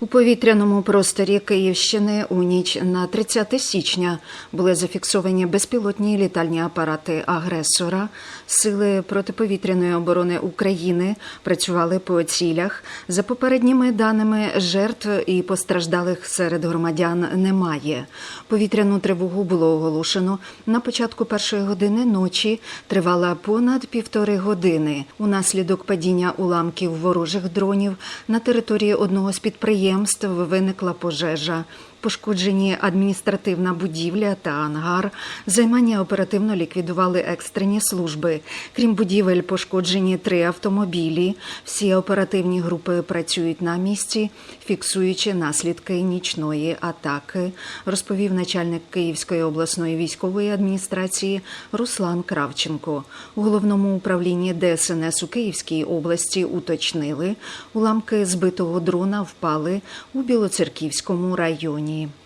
У повітряному просторі Київщини у ніч на 30 січня були зафіксовані безпілотні літальні апарати агресора. Сили протиповітряної оборони України працювали по цілях. За попередніми даними, жертв і постраждалих серед громадян немає. Повітряну тривогу було оголошено на початку першої години ночі. Тривала понад півтори години. Унаслідок падіння уламків ворожих дронів на території одного з підприємств виникла пожежа. Пошкоджені адміністративна будівля та ангар. Займання оперативно ліквідували екстрені служби. Крім будівель, пошкоджені три автомобілі. Всі оперативні групи працюють на місці, фіксуючи наслідки нічної атаки, розповів начальник Київської обласної військової адміністрації Руслан Кравченко. У головному управлінні ДСНС у Київській області уточнили, уламки збитого дрона впали у Білоцерківському районі. me.